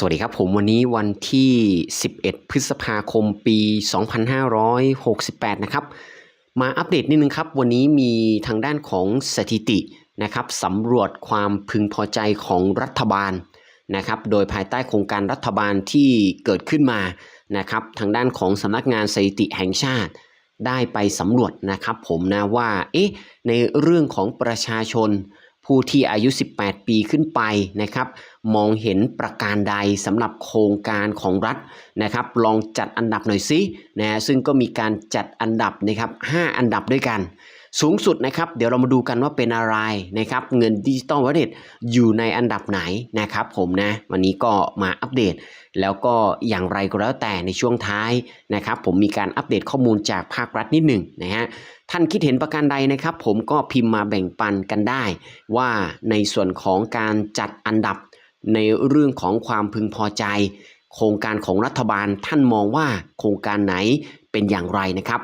สวัสดีครับผมวันนี้วันที่ 11 พฤษภาคมปี 2568 นะครับ มาอัปเดตนิดนึงครับ วันนี้มีทางด้านของสถิตินะครับสำรวจความพึงพอใจของรัฐบาลนะครับโดยภายใต้โครงการรัฐบาลที่เกิดขึ้นมานะครับทางด้านของสำนักงานสถิติแห่งชาติ ได้ไปสำรวจนะครับผมนะว่าเอ๊ะในเรื่องของประชาชน ผู้ที่อายุ 18 ปีขึ้นไปนะครับ มองเห็นประการใดสำหรับโครงการของรัฐนะครับ ลองจัดอันดับหน่อยซินะซึ่งก็มีการจัดอันดับนะครับ 5 อันดับด้วยกัน สูงสุดนะครับเดี๋ยวเรามาดูกันว่าเป็นอะไรนะครับเงินดิจิตอลวอลเล็ตอยู่ในอันดับไหนนะครับผมนะวันนี้ก็มาอัปเดต แล้วก็อย่างไรก็แล้วแต่ในช่วงท้ายนะครับผมมีการอัปเดตข้อมูลจากภาครัฐนิดหนึ่งนะฮะท่านคิดเห็นประการใดนะครับ ผมก็พิมพ์มาแบ่งปันกันได้ ว่าในส่วนของการจัดอันดับในเรื่องของความพึงพอใจ โครงการของรัฐบาลท่านมองว่าโครงการไหนเป็นอย่างไรนะครับ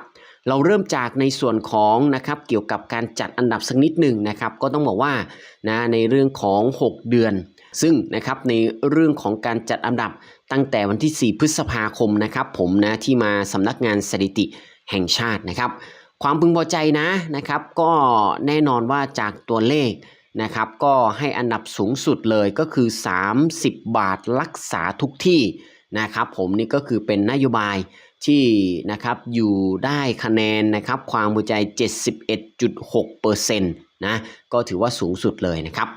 เราเริ่มจากในส่วนของนะครับเกี่ยวกับการจัดอันดับสักนิดหนึ่งนะครับ ก็ต้องบอกว่านะในเรื่องของ 6 เดือน ซึ่งนะครับในเรื่องของการจัดอันดับตั้งแต่วันที่ 4 พฤษภาคมนะครับผมนะที่มาสำนักงานสถิติแห่งชาตินะครับ ความพึงพอใจนะนะครับ ก็แน่นอนว่าจากตัวเลขนะครับ ก็ให้อันดับสูงสุดเลยก็คือ 30 บาทรักษาทุกที่นะครับ ผมนี่ก็คือเป็นนโยบาย ที่นะครับอยู่ได้คะแนนนะครับความพอใจ 71.6%นะก็ถือว่าสูงสุดเลยนะครับ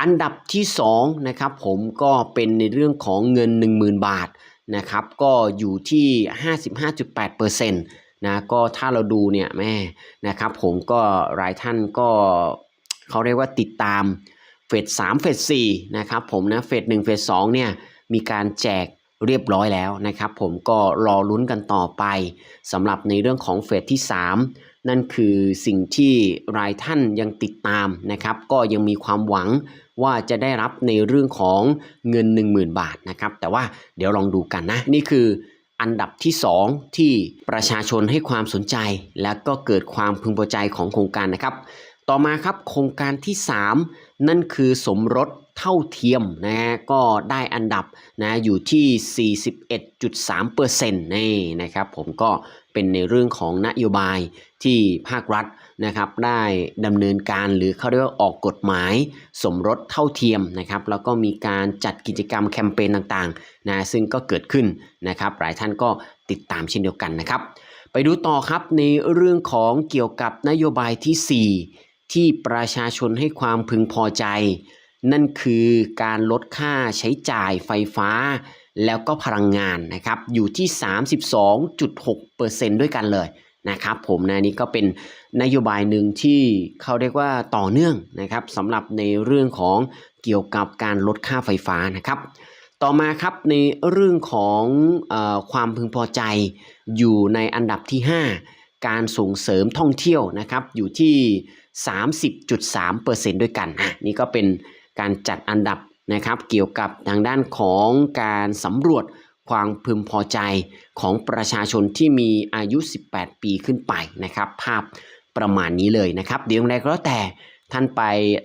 อันดับที่2นะครับผมก็เป็นในเรื่องของเงิน 10,000 บาทนะครับก็อยู่ที่ 55.8%นะก็ถ้าเราดูเนี่ยแม่นะครับผมก็หลายท่านก็เขาเรียกว่าติดตามเฟส3เฟส4นะครับผมนะเฟส1เฟส2เนี่ยมีการแจก เรียบร้อยแล้วนะครับ ผมก็รอลุ้นกันต่อไปสำหรับในเรื่องของเฟสที่ 3 นั่นคือสิ่งที่รายท่านยังติดตามนะครับ ก็ยังมีความหวังว่าจะได้รับในเรื่องของเงิน 10,000 บาทนะครับ แต่ว่าเดี๋ยวลองดูกันนะ นี่คืออันดับที่ 2 ที่ประชาชนให้ความสนใจ และก็เกิดความพึงพอใจของโครงการนะครับ ต่อมาครับโครงการที่ 3 นั่นคือสมรสเท่าเทียมนะฮะก็ได้อันดับนะอยู่ที่ 41.3%นี่นะครับผมก็เป็นในเรื่องของนโยบายที่ภาครัฐนะครับได้ดำเนินการหรือเขาเรียกว่าออกกฎหมายสมรสเท่าเทียมนะครับแล้วก็มีการจัดกิจกรรมแคมเปญต่างๆนะซึ่งก็เกิดขึ้นนะครับหลายท่านก็ติดตามเช่นเดียวกันนะครับ ไปดูต่อครับในเรื่องของเกี่ยวกับนโยบายที่ 4 ที่ประชาชนให้ความพึงพอใจ นั่นคือการลดค่าใช้จ่ายไฟฟ้า แล้วก็พลังงานนะครับ อยู่ที่ 32.6%ด้วยกันเลยนะครับผมนะนี่ก็เป็นนโยบายหนึ่งที่เขาเรียกว่าต่อเนื่องนะครับสำหรับในเรื่องของเกี่ยวกับการลดค่าไฟฟ้านะครับ ต่อมาครับในเรื่องของอความพึงพอใจอยู่ในอันดับที่ 5 การส่งเสริมท่องเที่ยวนะครับอยู่ที่ 30.3%ด้วยกันนี่ก็เป็นการจัดอันดับนะครับ เกี่ยวกับทางด้านของการสำรวจความพึงพอใจของประชาชนที่มีอายุ 18 ปีขึ้นไปนะครับ ภาพประมาณนี้เลยนะครับ เดี๋ยวอย่างไรก็แล้วแต่ท่านไป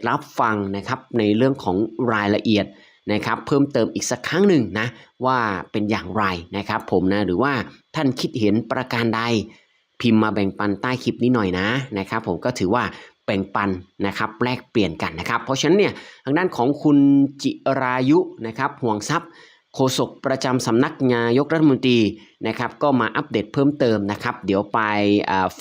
รับฟังนะครับในเรื่องของรายละเอียดนะครับเพิ่มเติมอีกสักครั้งหนึ่งนะว่าเป็นอย่างไรนะครับ ผมนะหรือว่าท่านคิดเห็นประการใดพิมพ์มาแบ่งปันใต้คลิปนี้หน่อยนะนะครับ ผมก็ถือว่า แบ่งปันนะครับแลกเปลี่ยนกันนะครับ เพราะฉะนั้นเนี่ยทางด้านของคุณจิรายุนะครับห่วงทรัพย์โฆษกประจำสำนักนายกรัฐมนตรีนะครับก็มาอัปเดตเพิ่มเติมนะครับ เดี๋ยวไป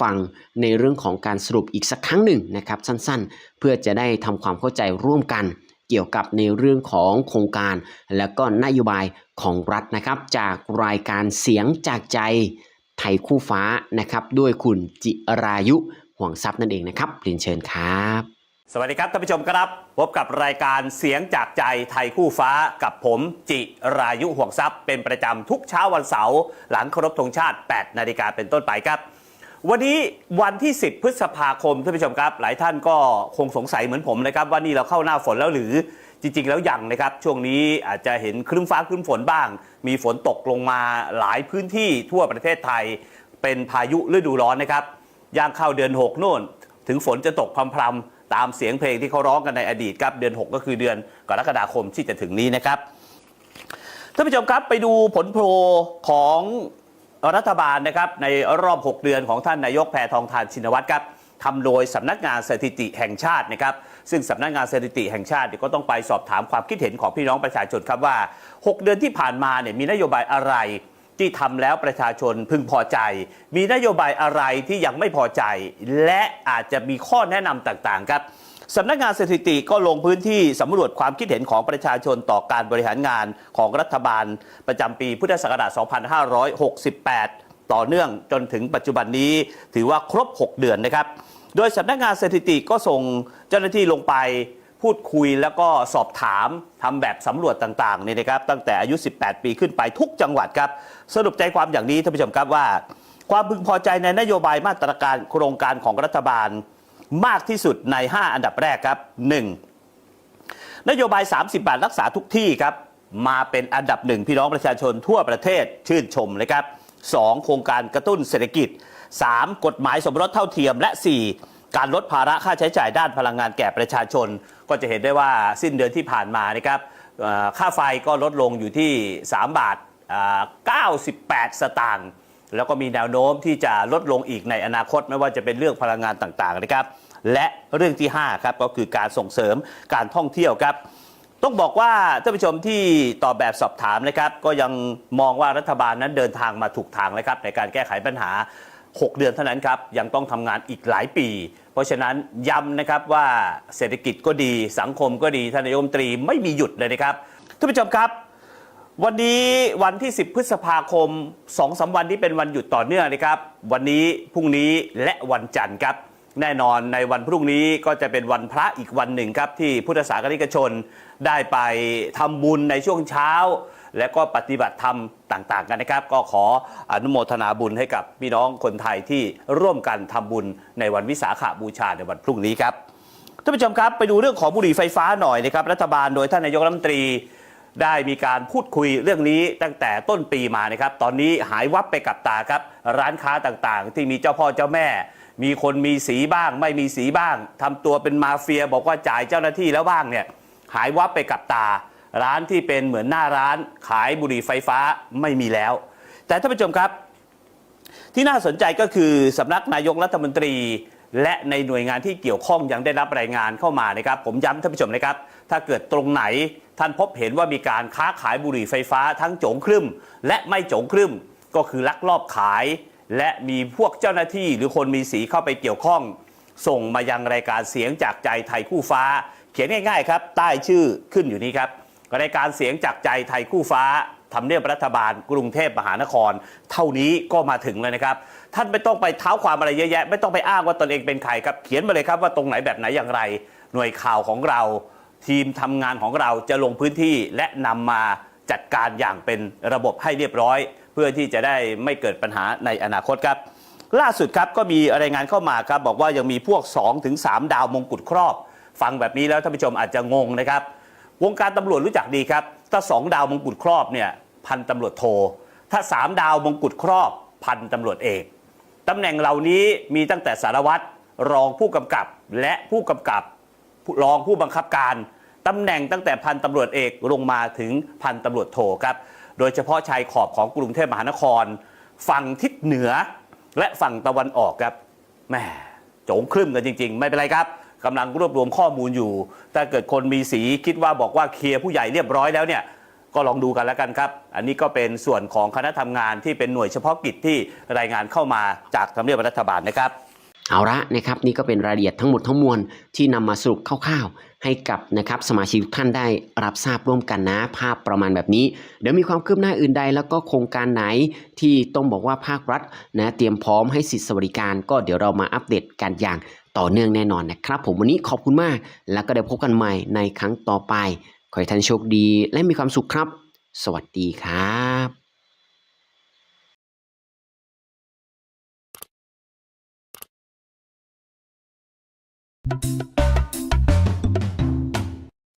ฟังในเรื่องของการสรุปอีกสักครั้งหนึ่งนะครับสั้นๆ เพื่อจะได้ทำความเข้าใจร่วมกันเกี่ยวกับในเรื่องของโครงการ และก็นโยบายของรัฐนะครับ จากรายการเสียงจากใจไทยคู่ฟ้านะครับ ด้วยคุณจิรายุ ห่วงทรัพย์นั่นเองนะครับเรียนเชิญครับ สวัสดีครับท่านผู้ชมครับ พบกับรายการเสียงจากใจไทยคู่ฟ้ากับผมจิรายุห่วงทรัพย์ เป็นประจำทุกเช้าวันเสาร์หลังเคารพธงชาติ 8 นาฬิกาเป็นต้นไปครับ วันนี้วันที่ 10 พฤษภาคมท่านผู้ชมครับ หลายท่านก็คงสงสัยเหมือนผมนะครับว่านี่เราเข้าหน้าฝนแล้วหรือจริงๆ แล้วยังนะครับ ช่วงนี้อาจจะเห็นครึ้มฟ้าครึ้มฝนบ้าง มีฝนตกลงมาหลายพื้นที่ทั่วประเทศไทย เป็นพายุฤดูร้อนนะครับ ย่างเข้าเดือน 6 โน่น ถึงฝนจะตกพรำๆตามเสียงเพลงที่เขาร้องกันในอดีตครับ เดือน 6 ก็คือเดือนกรกฎาคมที่จะถึงนี้นะครับท่านผู้ชมครับไปดูผลโพลของรัฐบาลนะครับในรอบ 6 เดือนของท่านนายกแพทองทานชินวัตรครับทำโดยสำนักงานสถิติแห่งชาตินะครับซึ่งสำนักงานสถิติแห่งชาติเนี่ยก็ต้องไปสอบถามความคิดเห็นของพี่น้องประชาชนครับว่า 6 เดือนที่ผ่านมาเนี่ยมีนโยบายอะไร ที่ทำแล้วประชาชนพึงพอใจ มีนโยบายอะไรที่ยังไม่พอใจ และอาจจะมีข้อแนะนำต่างๆครับสำนักงานสถิติก็ลงพื้นที่สำรวจความคิดเห็นของประชาชนต่อการบริหารงานของรัฐบาล ประจำปีพุทธศักราช 2568 ต่อเนื่องจนถึงปัจจุบันนี้ถือว่าครบ 6 เดือนนะครับ โดยสำนักงานสถิติก็ส่งเจ้าหน้าที่ลงไป พูดคุยแล้วก็สอบถามทำแบบสำรวจต่างๆเนี่ยนะครับตั้งแต่อายุ 18 ปีขึ้นไปทุกจังหวัดครับ สรุปใจความอย่างนี้ท่านผู้ชมครับว่า ความพึงพอใจในนโยบายมาตรการโครงการของรัฐบาลมากที่สุดใน 5 อันดับแรกครับ 1. นโยบาย 30 บาทรักษาทุกที่ครับ มาเป็นอันดับหนึ่งพี่น้องประชาชนทั่วประเทศชื่นชมเลยครับ 2. โครงการกระตุ้นเศรษฐกิจ 3. กฎหมายสมรสเท่าเทียมและ 4. การลดภาระค่าใช้จ่ายด้านพลังงานแก่ประชาชน ก็จะเห็นได้ว่าสิ้นเดือนที่ผ่านมานะครับค่าไฟก็ลดลงอยู่ที่ 3 บาทอ่า98 สตางค์แล้วก็มีแนวโน้มที่จะลดลงอีกในอนาคตไม่ว่าจะเป็นเรื่องพลังงานต่างๆนะครับ และเรื่องที่5ครับก็คือการส่งเสริมการท่องเที่ยวครับ ต้องบอกว่าท่านผู้ชมที่ตอบแบบสอบถามนะครับ ก็ยังมองว่ารัฐบาลนั้นเดินทางมาถูกทางแล้วครับในการแก้ไขปัญหา 6 เดือนเท่านั้นครับ ยังต้องทำงานอีกหลายปี เพราะฉะนั้นย้ำนะครับว่าเศรษฐกิจก็ดีสังคมก็ดีท่านนายกรัฐมนตรีไม่มีหยุดเลยนะครับท่านผู้ชมครับ วันนี้วันที่ 10 พฤษภาคม2อสวันที่เป็นวันหยุดต่อเนื่องนะครับ วันนี้พรุ่งนี้และวันจันทร์ครับแน่นอนในวันพรุ่งนี้ก็จะเป็นวันพระอีกวันหนึ่งครับที่พุทธศาสนิกชนได้ไปทำบุญในช่วงเช้า และก็ปฏิบัติธรรมต่างๆกันนะครับ ก็ขออนุโมทนาบุญให้กับพี่น้องคนไทยที่ร่วมกันทำบุญในวันวิสาขบูชาในวันพรุ่งนี้ครับท่านผู้ชมครับไปดูเรื่องของบุหรี่ไฟฟ้าหน่อยนะครับรัฐบาลโดยท่านนายกรัฐมนตรีได้มีการพูดคุยเรื่องนี้ตั้งแต่ต้นปีมานะครับ ตอนนี้หายวับไปกับตาครับ ร้านค้าต่างๆ ที่มีเจ้าพ่อเจ้าแม่ มีคนมีสีบ้าง ไม่มีสีบ้างทำตัวเป็นมาเฟียบอกว่าจ่ายเจ้าหน้าที่แล้วบ้างเนี่ยหายวับไปกับตา ร้านที่เป็นเหมือนหน้าร้านขายบุหรี่ไฟฟ้าไม่มีแล้ว แต่ท่านผู้ชมครับ ที่น่าสนใจก็คือสำนักนายกรัฐมนตรี และในหน่วยงานที่เกี่ยวข้องยังได้รับรายงานเข้ามานะครับ ผมย้ำท่านผู้ชมนะครับ ถ้าเกิดตรงไหนท่านพบเห็นว่ามีการค้าขายบุหรี่ไฟฟ้าทั้งโจงครึ่มและไม่โจงครึ่มก็คือลักลอบขาย และมีพวกเจ้าหน้าที่หรือคนมีสีเข้าไปเกี่ยวข้อง ส่งมายังรายการเสียงจากใจไทยคู่ฟ้า เขียนง่าย ๆ ครับ ใต้ชื่อขึ้นอยู่นี้ครับ รายการเสียงจากใจไทยคู่ฟ้าทำเนียบรัฐบาลกรุงเทพมหานคร เท่านี้ก็มาถึงเลยนะครับ ท่านไม่ต้องไปเท้าความอะไรเยอะแยะ ไม่ต้องไปอ้างว่าตนเองเป็นใครครับ เขียนมาเลยครับว่าตรงไหนแบบไหนอย่างไร หน่วยข่าวของเรา ทีมทำงานของเราจะลงพื้นที่และนำมาจัดการอย่างเป็นระบบให้เรียบร้อย เพื่อที่จะได้ไม่เกิดปัญหาในอนาคตครับ ล่าสุดครับก็มีรายงานเข้ามาครับบอกว่ายังมีพวก 2-3 ดาวมงกุฎครอบ ฟังแบบนี้แล้วท่านผู้ชมอาจจะงงนะครับ วงการตำรวจรู้จักดีครับ ถ้า2ดาวมงกุฎครอบเนี่ยพันตำรวจโท ถ้า3ดาวมงกุฎครอบพันตำรวจเอกตำแหน่งเหล่านี้มีตั้งแต่สารวัตรรองผู้กำกับและผู้กำกับรองผู้บังคับการตำแหน่งตั้งแต่พันตำรวจเอกลงมาถึงพันตำรวจโทครับโดยเฉพาะชายขอบของกรุงเทพมหานคร ฝั่งทิศเหนือและฝั่งตะวันออกครับแหม่โจงครึ่มกันจริง ๆ ไม่เป็นไรครับ กำลังรวบรวมข้อมูลอยู่ถ้าเกิดคนมีสีคิดว่าบอกว่าเคลียร์ผู้ใหญ่เรียบร้อยแล้วเนี่ยก็ลองดูกันแล้วกันครับ อันนี้ก็เป็นส่วนของคณะทำงานที่เป็นหน่วยเฉพาะกิจที่รายงานเข้ามาจากทำเนียบรัฐบาลนะครับ เอาละนะครับนี่ก็เป็นรายละเอียดทั้งหมดทั้งมวลที่นำมาสรุปคร่าวๆ ให้กับนะครับสมาชิกทุกท่านได้รับทราบร่วมกันนะ ภาพประมาณแบบนี้ เดี๋ยวมีความคืบหน้าอื่นใด แล้วก็โครงการไหนที่ต้องบอกว่าภาครัฐนะเตรียมพร้อมให้สิทธิสวัสดิการ ก็เดี๋ยวเรามาอัปเดตกันอย่าง ต่อเนื่องแน่นอนนะครับ ผมวันนี้ขอบคุณมาก แล้วก็เดี๋ยวพบกันใหม่ในครั้งต่อไป ขอให้ท่านโชคดีและมีความสุขครับ สวัสดีครับ